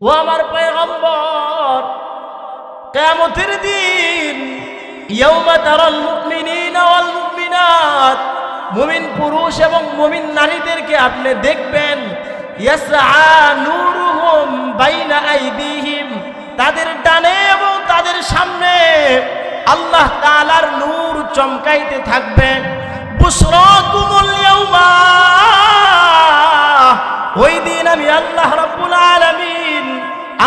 ও আমার পয়গম্বর, কিয়ামতের দিন মুমিন পুরুষ এবং মুমিন নারীদেরকে আপনি দেখবেন তাদের ডানে এবং তাদের সামনে আল্লাহ তাআলার নূর চমকাইতে থাকবে। ওই দিন আমি আল্লাহ রাব্বুল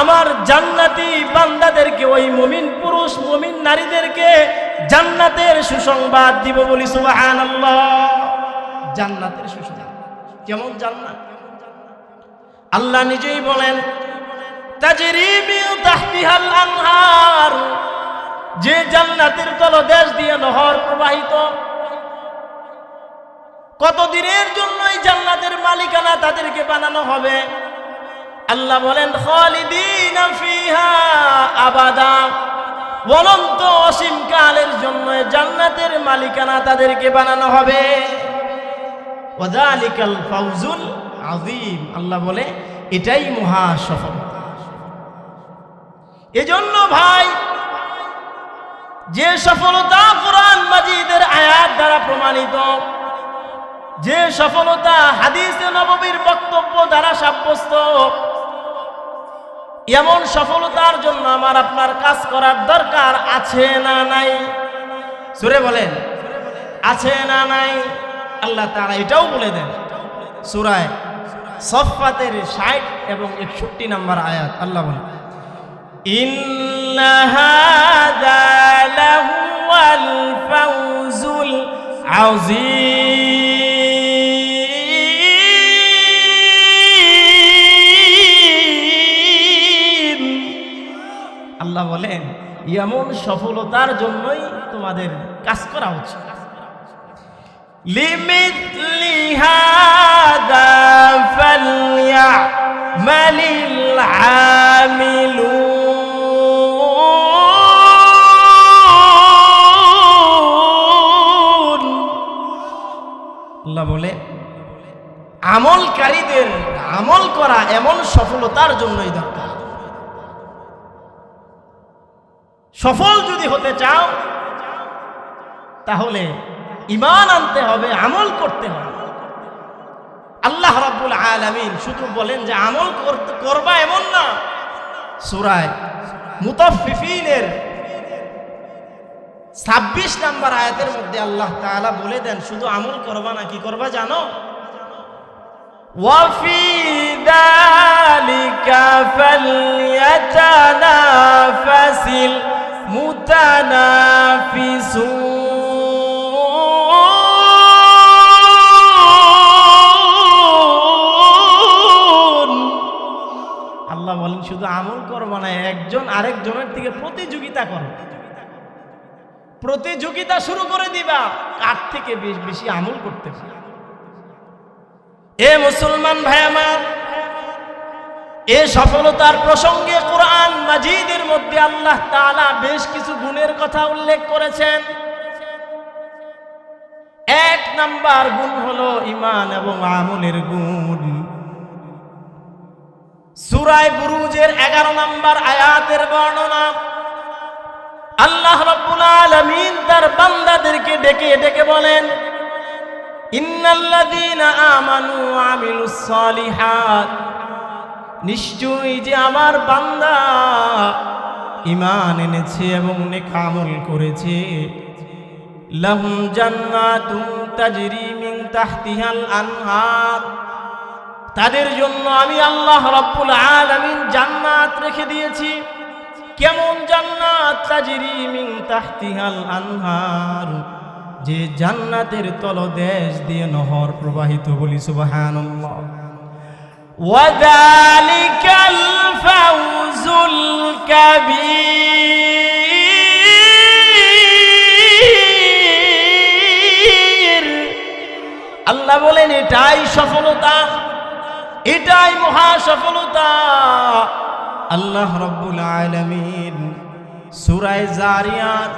আমার জান্নাতি বান্দাদেরকে, ওই মুমিন পুরুষ, মুমিন নারীদেরকে জান্নাতের সুসংবাদ দিব বলি জান্নাতের সুসংবাদ। কেমন জান্নাত? আল্লাহ নিজেই বলেন যে জান্নাতের তলদেশ দিয়ে নহর প্রবাহিত। কত দিনের জন্য এই জান্নাতের মালিকানা তাদেরকে বানানো হবে? আল্লাহ বলেন আবাদা। অনন্ত অসীম কালের জন্য জান্নাতের মালিকানা তাদেরকে বানানো হবে। ওয়াদালিকাল ফাউজুল আযীম। আল্লাহ বলে, এটাই মহা সফলতা। এজন্য ভাই, যে সফলতা কোরআন মাজিদের আয়াত দ্বারা প্রমাণিত, যে সফলতা হাদিসে নববীর বক্তব্য দ্বারা সাব্যস্ত এমন সফলতার জন্য আমার আপনার কাজ করার দরকার আছে না নাই? সুরে বলেন, আছে না নাই? আল্লাহ তারা এটাও বলে দেন। সুরায় সফাতের ষাট এবং একষট্টি নাম্বার আয়াত, আল্লাহ বলেন ইন্নাহাদা লাহুয়াল ফাউজুল এমন সফলতার জন্যই তোমাদের কাজ করা উচিত। লিমিট লিহাদা ফালিয়া বলে, আমলকারীদের আমল করা এমন সফলতার জন্যই দরকার। সফল যদি হতে চাও তাহলে ইমান আনতে হবে আমল করতে হবে আল্লাহ রাব্বুল আলামিন শুধু বলেন যে আমল করতে করবা এমন না সূরায় মুতাফফিফিনের ছাব্বিশ নাম্বার আয়াতের মধ্যে আল্লাহ তাআলা বলে দেন শুধু আমল করবা না কি করবা জানো وفي ذلك فليتنافس মুতানাফিসুন। আল্লাহ বলেন, শুধু আমল করব না মানে একজন আরেকজনের থেকে প্রতিযোগিতা কর। প্রতিযোগিতা শুরু করে দিবা, কার থেকে বেশ বেশি আমল করতে এ মুসলমান ভাই আমার এ সফলতার প্রসঙ্গে কোরআন মাজিদের মধ্যে আল্লাহ তালা বেশ কিছু গুণের কথা উল্লেখ করেছেন। এক নাম্বার গুণ হলো ইমান এবং আমলের গুণ। সুরায় বুরুজের এগারো নাম্বার আয়াতের বর্ণনা, আল্লাহ রব্বুল আলামিন তার বান্দাদেরকে ডেকে ডেকে বলেন, ইন্নাল্লাযীনা আমানু আমিলুস সালিহাত। নিশ্চয়ই যে আমার বান্দা ইমান এনেছে এবং নেক আমল করেছে। লাহুম জান্নাতুন তাজরি মিন তাহতিহাল আনহার। তাদের জন্য আমি আল্লাহ রাব্বুল আলামিন জান্নাত রেখে দিয়েছি। কেমন জান্নাত? তাজরি মিন তাহতিহাল আনহার। যে জান্নাতের তলদেশ দিয়ে নহর প্রবাহিত বলি, সুবহানাল্লাহ। وذلك الفوز الكبير আল্লাহ বলেন এটাই সফলতা এটাই মহা সফলতা আল্লাহ রব্বুল আলামিন সূরায়ে জারিয়াত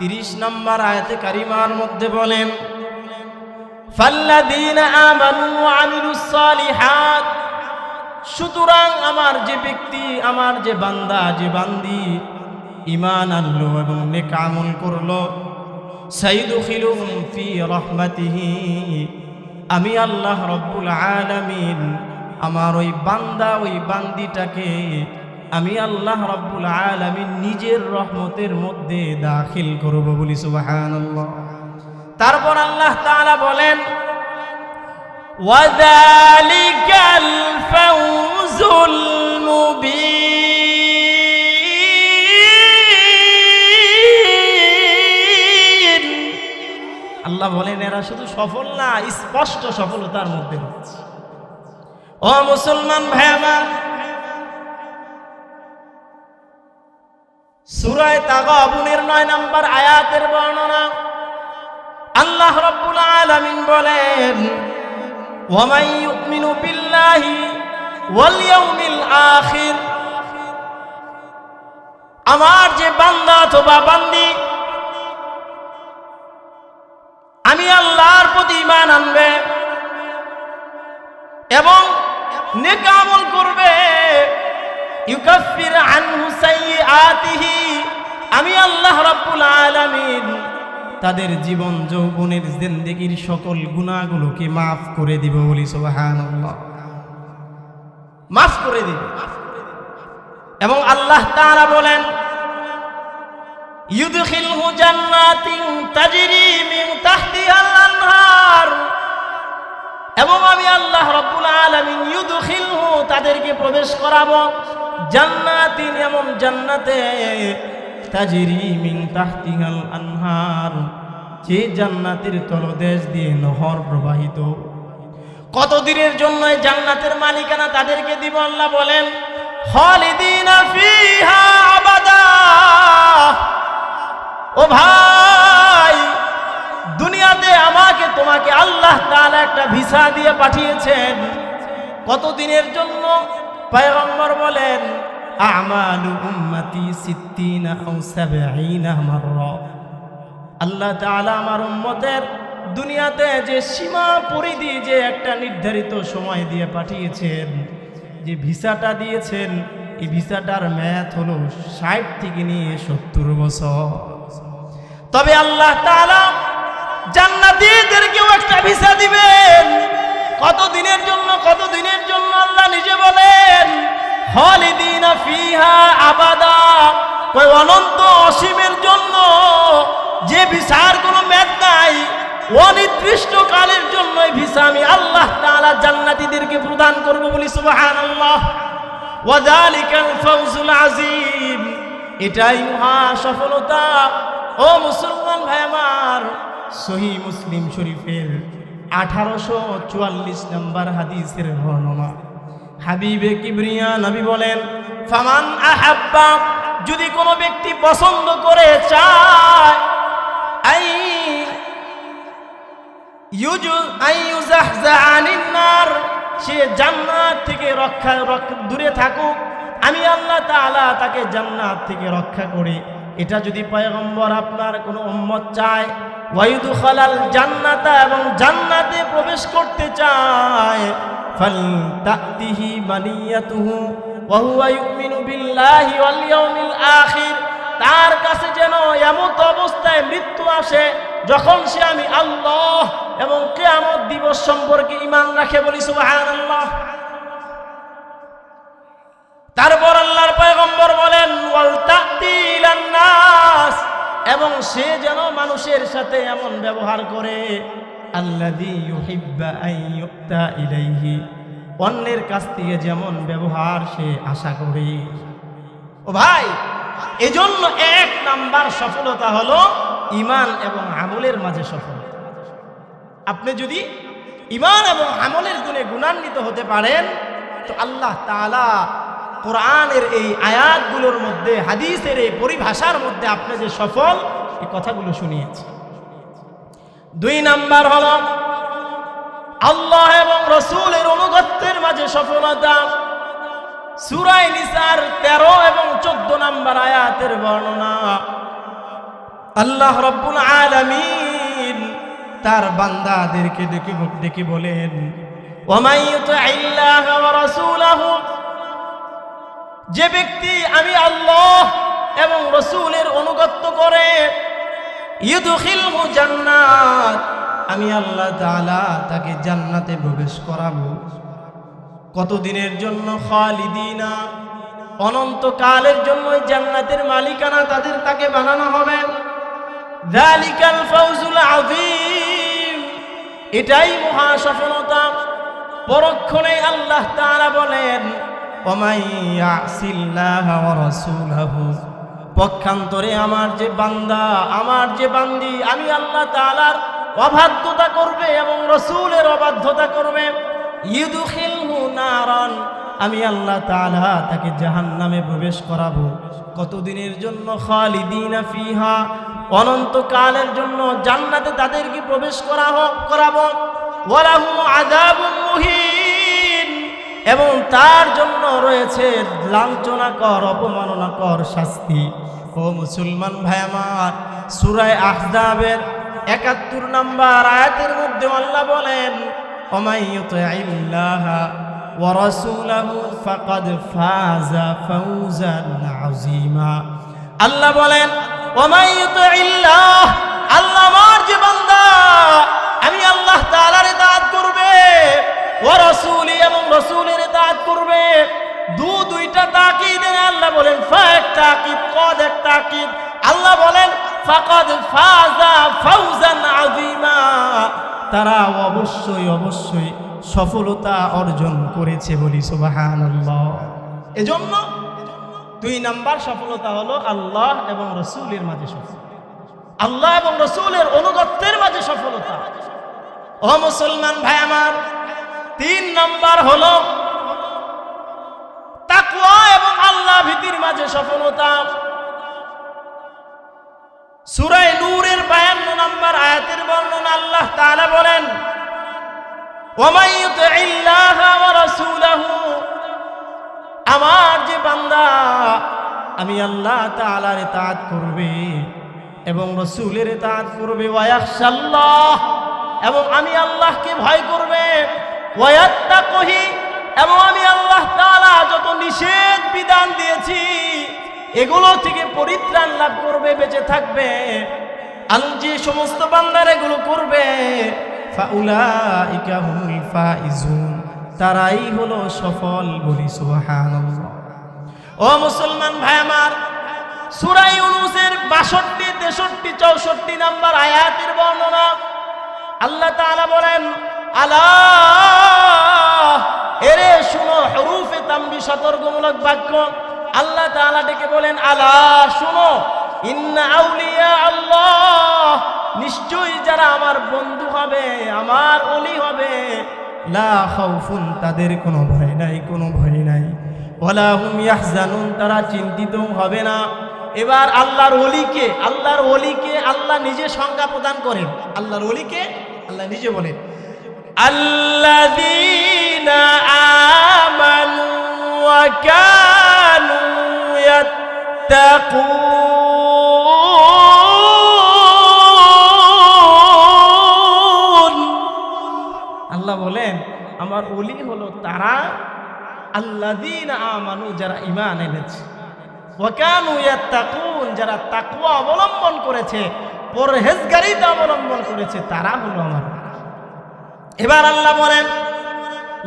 30 নম্বর আয়াতে কারিমার মধ্যে বলেন ফাল্লাযীনা আমানু আমিলুস সালিহাত, সুতরাং আমার যে ব্যক্তি, আমার যে বান্দা, যে বান্দি ইমান আনলো এবং নেক আমল করল ফি রহমাতিহি। আমি আল্লাহ রব্বুল আলামিন আমার ওই বান্দা, ওই বান্দিটাকে আমি আল্লাহ রব্বুল আলামিন নিজের রহমতের মধ্যে দাখিল করব বলি সুবহানাল্লাহ। তারপর আল্লাহ তালা বলেন আল্লাহ বলেন, এরা শুধু সফল না, স্পষ্ট সফলতার মধ্যে ও মুসলমান ভাইয়া সুরায় তাগা আবুনের নয় নাম্বার আয়াতের বর্ণনা আল্লাহ রব্বুল আলামিন বলেন ওয়ামাই ইউমিনু বিল্লাহি ওয়াল ইয়াউমিল আখির। আমার যে বান্দা অথবা বান্দি, আমি আল্লাহর প্রতি ইমান আনবে এবং নেকামল করবে। ইউকাফির আনহু সাইয়্যাতিহি, আমি আল্লাহ রাব্বুল আলামিন তাদের জীবন যৌবনের জিন্দেগির সকল গুণাগুলোকে মাফ করে দিব বলি সুবহানাল্লাহ। মাফ করে দিবে। এবং আল্লাহ তাআলা বলেন এবং আমি আল্লাহ তাদেরকে প্রবেশ করাবো জান্নাতিন এমন জান্নাতে তাজরি মিন তাহতিহাল আনহার, যে জান্নাতের তলদেশ দিয়ে নহর প্রবাহিত। কত দিনের জন্য জান্নাতের মালিকানা তাদেরকে দিব আল্লাহ বলেন, খালিদিনা ফিহা আবাদা। ও ভাই, দুনিয়াতে আমাকে, তোমাকে আল্লাহ তাআলা একটা ভিসা দিয়ে পাঠিয়েছেন। কত দিনের জন্য? পয়গম্বর বলেন আমালু উম্মতি সিত্তিনা আও সাবঈনা মাররা। আল্লাহ তাআলা আমার উম্মতের দুনিয়াতে যে সীমা পরিধি, যে একটা নির্ধারিত সময় দিয়ে পাঠিয়েছেন, যে ভিসাটা দিয়েছেন, এই ভিসাটার ম্যাথ হলো ষাট থেকে নিয়ে সত্তর বছর। তবে আল্লাহ তাআলা জান্নাতীদেরকেও একটা ভিসা দিবেন। কত দিনের জন্য কত দিনের জন্য আল্লাহ নিজে বলেন খালিদিনা ফিহা আবাদা। কই অনন্ত অসীমের জন্য যে ভিসার কোনো মেয়াদ নাই অনির্দিষ্ট কালের জন্য ভিসা আমি আল্লাহ তাআলা জান্নাতীদেরকে প্রদান করব বলি সুবহানাল্লাহ। ওয়াদালিকাল ফাউজুল আজিম এটাই মহা সফলতা। ও মুসলমান ভাই আমার, সহি মুসলিম শরীফের আঠারোশো চুয়াল্লিশ নম্বর হাদিসের বর্ণনা। হাবিবে কিবরিয়া নবী বলেন, ফামান আহাব্বা, যদি কোনো ব্যক্তি পছন্দ করে চায়, আই আই সে জান্নাত থেকে রক্ষা রক- দূরে থাকুক, আমি আল্লাহ তাআলা তাকে জান্নাত থেকে রক্ষা করি। এটা যদি পয়গম্বর আপনার কোনো উম্মত চায় ওয়াইদু খালাল জান্নাতা এবং জান্নাতে প্রবেশ করতে চায় ওয়া হুয়া ইউমিনু বিল্লাহি ওয়াল ইয়াউমিল আখির, তার কাছে যেন এমত অবস্থায় মৃত্যু আসে, যখন সে আমি আল্লাহ এবং কেয়ামত দিবস সম্পর্কে ইমান রাখে বলি সুবহানাল্লাহ। তারপর আল্লাহর পয়গম্বর বলেন এবং সে যেন মানুষের সাথে এমন ব্যবহার করে। অন্যের কাছ থেকে যেমন ব্যবহার সে আশা করে। ও ভাই, এজন্য এক নাম্বার সফলতা হলো ইমান এবং আমলের মাঝে সফলতা আপনি যদি ইমান এবং আমলের গুণে গুণান্বিত হতে পারেন, তো আল্লাহ তাআলা কোরআনের এই আয়াতগুলোর মধ্যে, হাদিসের এই পরিভাষার মধ্যে আপনি যে সফল, এই কথাগুলো শুনিয়েছে দুই নাম্বার হল, আল্লাহ এবং রসুলের অনুগত্যের মাঝে সফলতা। সুরাই নিসার তেরো এবং চোদ্দ নাম্বার আয়াতের বর্ণনা। আল্লাহ রব্বুল আলমিন তার বান্দাদেরকে দেখি দেখি বলেন যে ব্যক্তি আমি আল্লাহ এবং রসুলের অনুগত্য করে ইউদখিলহু জান্নাত। আমি আল্লাহ তাআলা তাকে জান্নাতে প্রবেশ করাবো। কতদিনের জন্য? খালিদিনা। অনন্তকালের জন্য জান্নাতের মালিকানা তাদের তাকে বানানো হবে। যালিকাল ফাউজুল আযীম। এটাই মহা সফলতা পরক্ষণে আল্লাহ তাআলা বলেন, ওমাই ইয়াসিল্লাহ ওয়া পক্ষান্তরে আমার যে বান্দা, আমার যে বান্দি, আমি আল্লাহ তাআলার অবাধ্যতা করবে এবং রসুলের অবাধ্যতা করবে। আমি আল্লাহ তাআলা তাকে জাহান্নামে প্রবেশ করাবো। কতদিনের জন্য? ফিহা, অনন্তকালের জন্য জান্নাতে তাদেরকে প্রবেশ করা হোক করাবো। আযাবুন মুহিন। এবং তার জন্য রয়েছে লাঞ্ছনাকর, অপমাননাকর শাস্তি। ও মুসলমান ভাই আমার, সুরায় আহজাবের একাত্তর নাম্বার আয়াতের মধ্যে আল্লাহ বলেন আল্লাহ বলেন আল্লাহ আমি আল্লাহ করবে ও রাসূলি, এবং রাসূলের ইতাআত করবে। দু, দুইটা তাকিদ আল্লাহ বলেন ফা এক তাকিদ কদ এক তাকিদ। আল্লাহ বলেন, ফাকাদ ফাজা ফাউজান তারা অবশ্যই অবশ্যই সফলতা অর্জন করেছে বলি, সুবহানাল্লাহ। এজন্য দুই নাম্বার সফলতা হলো আল্লাহ এবং রসুলের মাঝে সফলতা। আল্লাহ এবং রসুলের অনুগত্যের মাঝে সফলতা। ও মুসলমান ভাই আমার তিন নাম্বার হলো তাকওয়া এবং আল্লাহ ভীতির মাঝে সফলতা। সুরাই নূরের বায়ান্ন নম্বর আয়াতের বর্ণনা আল্লাহ তাআলা বলেন আমার যে বান্দা, আমি আল্লাহ তাআলার ইতাআত করবে এবং রসুলের ইতাআত করবে। ওয়ায়াখশাল্লাহ এবং আমি আল্লাহকে ভয় করবে। ওয়ায়াত্তাকহি, এবং আমি আল্লাহ তাআলা যত নিষেধ বিধান দিয়েছি, এগুলো থেকে পরিত্রাণ লাভ করবে, বেঁচে থাকবে। আল যে সমস্ত বান্দার এগুলো করবে, ফাউলাইকা হুমুল ফাইজুন, তারাই হলো সফল বলি, সুবহানাল্লাহ। ও মুসলমান ভাই আমার, সূরা ইউনূসের 62 63 64 নাম্বার আয়াতের বর্ণনা, আল্লাহ তাআলা বলেন আলা এরে শুনো, হরুফে তাম্বি সতর্কমূলক বাক্য। আল্লাহ তাআলা ডেকে বলেন, আলা, শুনো, ইন্না আউলিয়া আল্লাহ, নিশ্চয়ই যারা আমার বন্ধু হবে, আমার অলি হবে, লা খাউফুন তাদের কোনো ভয় নাই, কোনো ভয় নাই। ওয়ালা হুম ইয়াহজানুন, তারা চিন্তিত হবে না। এবার আল্লাহর অলিকে আল্লাহর অলিকে আল্লাহ নিজে সংজ্ঞা প্রদান করেন। আল্লাহর অলিকে আল্লাহ নিজে বলেন। আমানু ওয়া কানু ইয়াত্তাকুন আল্লাহ বলেন, আমার অলি হলো তারা আল্লাযীনা আমানু, যারা ঈমান এনেছে। ওয়া কানু ইয়াত্তাকুন, যারা তাকওয়া অবলম্বন করেছে, পরহেজগারিতা অবলম্বন করেছে, তারা হলো আমার এবার আল্লাহ বলেন,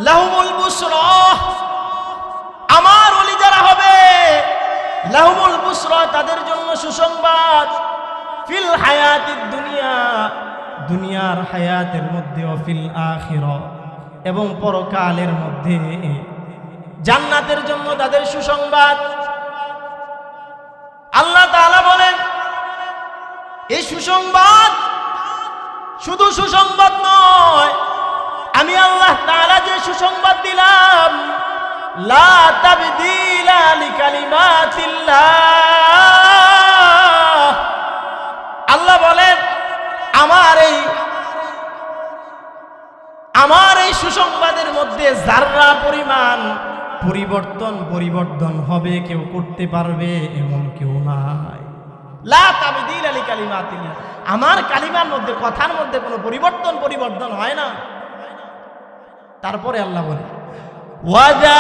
লাহুমুল বুশরা আমার ওলি যারা হবে, লাহুমুল বুশরা তাদের জন্য সুসংবাদ। ফিল হায়াতিদ দুনিয়া, দুনিয়ার হায়াতের মধ্যে ও ফিল আখিরা, এবং পরকালের মধ্যে জান্নাতের জন্য তাদের সুসংবাদ। আল্লাহ তাআলা বলেন, এই সুসংবাদ শুধু সুসংবাদ নয় আমি আল্লাহ তাআলা যে সুসংবাদ দিলাম, লা আল্লাহ বলেন, আমার এই আমার এই সুসংবাদের মধ্যে যাররা পরিমাণ পরিবর্তন পরিবর্তন হবে, কেউ করতে পারবে এমন কেউ নাই। আমার কালিমার মধ্যে, কথার মধ্যে কোনো পরিবর্তন পরিবর্তন হয় না। তারপরে আল্লাহ বলে ওয়াজা